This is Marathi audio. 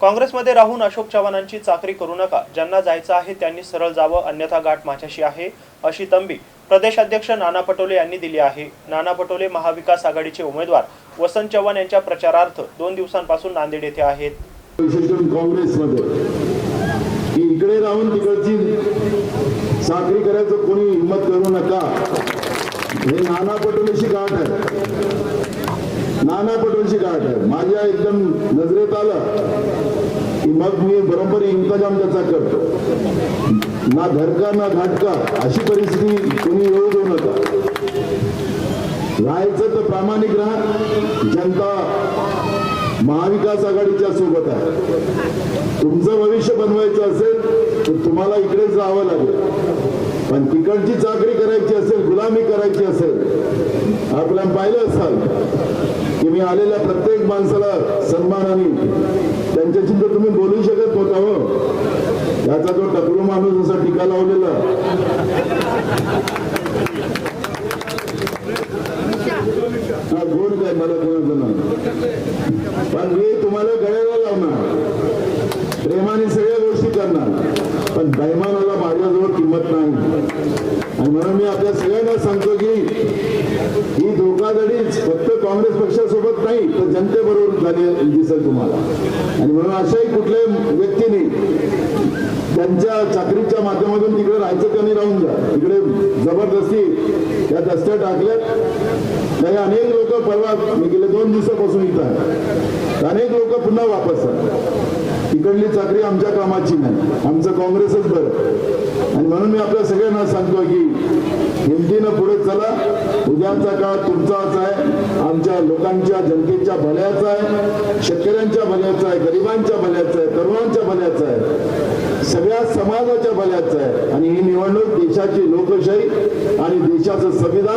काँग्रेसमध्ये राहून अशोक चव्हाणांची चाकरी करू नका. ज्यांना जायचं आहे त्यांनी सरळ जावं अन्यथा गाठ माझ्याशी आहे अशी तंबी प्रदेशाध्यक्ष नाना पटोले यांनी दिली आहे. नाना पटोले महाविकास आघाडीचे उमेदवार. वसंत चव्हाण यांच्या प्रचारार्थ दोन दिवसांपासून नांदेड येथे आहेत. विशेष करून काँग्रेसमध्ये इकडे राहून तिकडची साखरी करायचं कोणी हिंमत करू नका. हे नाना पटोलेशी गाठ आहे. नाना पटोलेशी गाठ आहे. माझ्या एकदम नजरेत आलं. मग मी बरोबर इंतजाम त्याचा करतो. ना धडका ना घाटका अशी परिस्थिती कोणी येऊ देऊ नका. राहायचं तर प्रामाणिक राहा. जनता महाविकास आघाडीच्या सोबत आहे. तुमचं भविष्य बनवायचं असेल तर तुम्हाला इकडेच राहावं लागेल. पण तिकडची चाकरी करायची असेल गुलामी करायची असेल आपल्याला पाहिलं असाल की मी आलेल्या प्रत्येक माणसाला सन्मानाने त्यांच्याशी तर तुम्ही बोलू शकत होता हो त्याचा जो टकलू माणूस लावलेला. गोड काय मला कोणाचं नाही. पण मी तुम्हाला गळ्याला लावणार. प्रेमाने सगळ्या गोष्टी करणार. पण बैमानाला माझ्याजवळ किंमत नाही. आणि म्हणून मी आपल्या सगळ्यांना सांगतो की ही धोकाधडीच फक्त काँग्रेस पक्षासोबत नाही तर जनतेबरोबर झाली दिसेल तुम्हाला. आणि म्हणून अशाही कुठल्याही व्यक्तीने त्यांच्या चाकरीच्या माध्यमातून तिकडे राहायचं त्यांनी राहून जा तिकडे जबरदस्ती त्या दस्त्या टाकल्यात. काही अनेक लोक परवा मी गेले दोन दिवसापासून इथं आहे. अनेक लोक पुन्हा वापस आहे तिकडली चाकरी आमच्या कामाची नाही. आमचं काँग्रेसच बरं. आणि म्हणून मी आपल्या सगळ्यांना सांगतो की हिमतीनं पुढे चला. उद्याचा काळ तुमचाच आहे. आमच्या लोकांच्या जनतेच्या भल्याचा आहे. शेतकऱ्यांच्या भल्याचा आहे. गरिबांच्या भल्याचा आहे. तरुणांच्या भल्याचा आहे. सगळ्या समाजाच्या भल्याचं आहे. आणि ही निवडणूक देशाची लोकशाही आणि देशाचं संविधान